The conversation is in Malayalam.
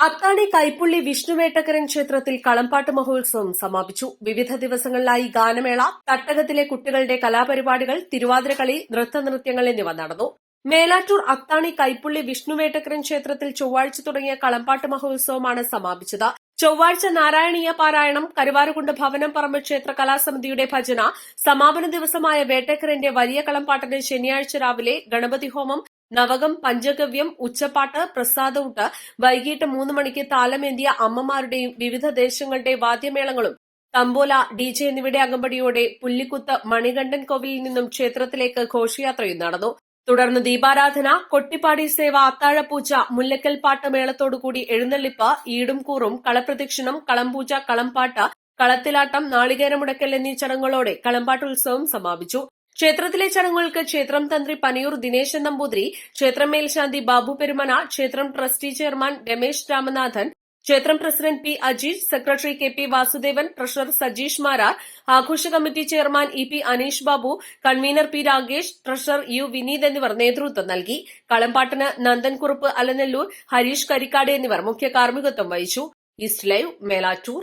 അത്താണി കൈപ്പുള്ളി വിഷ്ണുവേട്ടക്കരൻ ക്ഷേത്രത്തിൽ കളംപാട്ട് മഹോത്സവം സമാപിച്ചു. വിവിധ ദിവസങ്ങളിലായി ഗാനമേള തട്ടകത്തിലെ കുട്ടികളുടെ കലാപരിപാടികൾ തിരുവാതിരക്കളി നൃത്തനൃത്യങ്ങൾ എന്നിവ നടന്നു. മേലാറ്റൂർ അത്താണി കൈപ്പുള്ളി വിഷ്ണുവേട്ടക്കരൻ ക്ഷേത്രത്തിൽ ചൊവ്വാഴ്ച തുടങ്ങിയ കളംപാട്ട് മഹോത്സവമാണ് സമാപിച്ചത്. ചൊവ്വാഴ്ച നാരായണീയ പാരായണം കരുവാരുകുണ്ട് ഭവനം പറമ്പ് ക്ഷേത്ര കലാസമിതിയുടെ ഭജന സമാപന ദിവസമായ വേട്ടക്കരന്റെ വലിയ കളംപാട്ടിന് ശനിയാഴ്ച രാവിലെ ഗണപതി ഹോമം നവകം പഞ്ചഗവ്യം ഉച്ചപ്പാട്ട് പ്രസാദൂട്ട് വൈകിട്ട് മൂന്ന് മണിക്ക് താലമേന്തിയ അമ്മമാരുടെയും വിവിധ ദേശങ്ങളുടെ വാദ്യമേളങ്ങളും. തമ്പോല ഡി ജെ എന്നിവയുടെ അകമ്പടിയോടെ പുല്ലിക്കുത്ത് മണികണ്ഠൻ കോവിലിൽ നിന്നും ക്ഷേത്രത്തിലേക്ക് ഘോഷയാത്രയും നടന്നു. തുടർന്ന് ദീപാരാധന കൊട്ടിപ്പാടി സേവ അത്താഴപൂജ മുല്ലക്കൽ പാട്ട് മേളത്തോടുകൂടി എഴുന്നള്ളിപ്പ് ഈടും കൂറും കളപ്രദക്ഷിണം കളംപൂജ കളംപാട്ട് കളത്തിലാട്ടം നാളികേരമുടക്കൽ എന്നീ ചടങ്ങുകളോടെ കളംപാട്ട് ഉത്സവം സമാപിച്ചു. ക്ഷേത്രത്തിലെ ചടങ്ങുകൾക്ക് ക്ഷേത്രം തന്ത്രി പനയൂർ ദിനേശൻ നമ്പൂതിരി ക്ഷേത്രം മേൽശാന്തി ബാബു പെരുമന ക്ഷേത്രം ട്രസ്റ്റി ചെയർമാൻ രമേശ് രാമനാഥൻ ക്ഷേത്രം president P Ajeesh secretary K P Vasudevan treasurer Sajeesh Marar ആഘോഷ committee chairman E P Aneesh Babu convener P Ragesh treasurer U Vineeth എന്നിവർ നേതൃത്വം നൽകി. കളംപാട്ടിന് നന്ദൻകുറുപ്പ് അലനെല്ലൂർ ഹരീഷ് കരിക്കാട് എന്നിവർ മുഖ്യ കാർമ്മികത്വം വഹിച്ചു. East Live Melattur.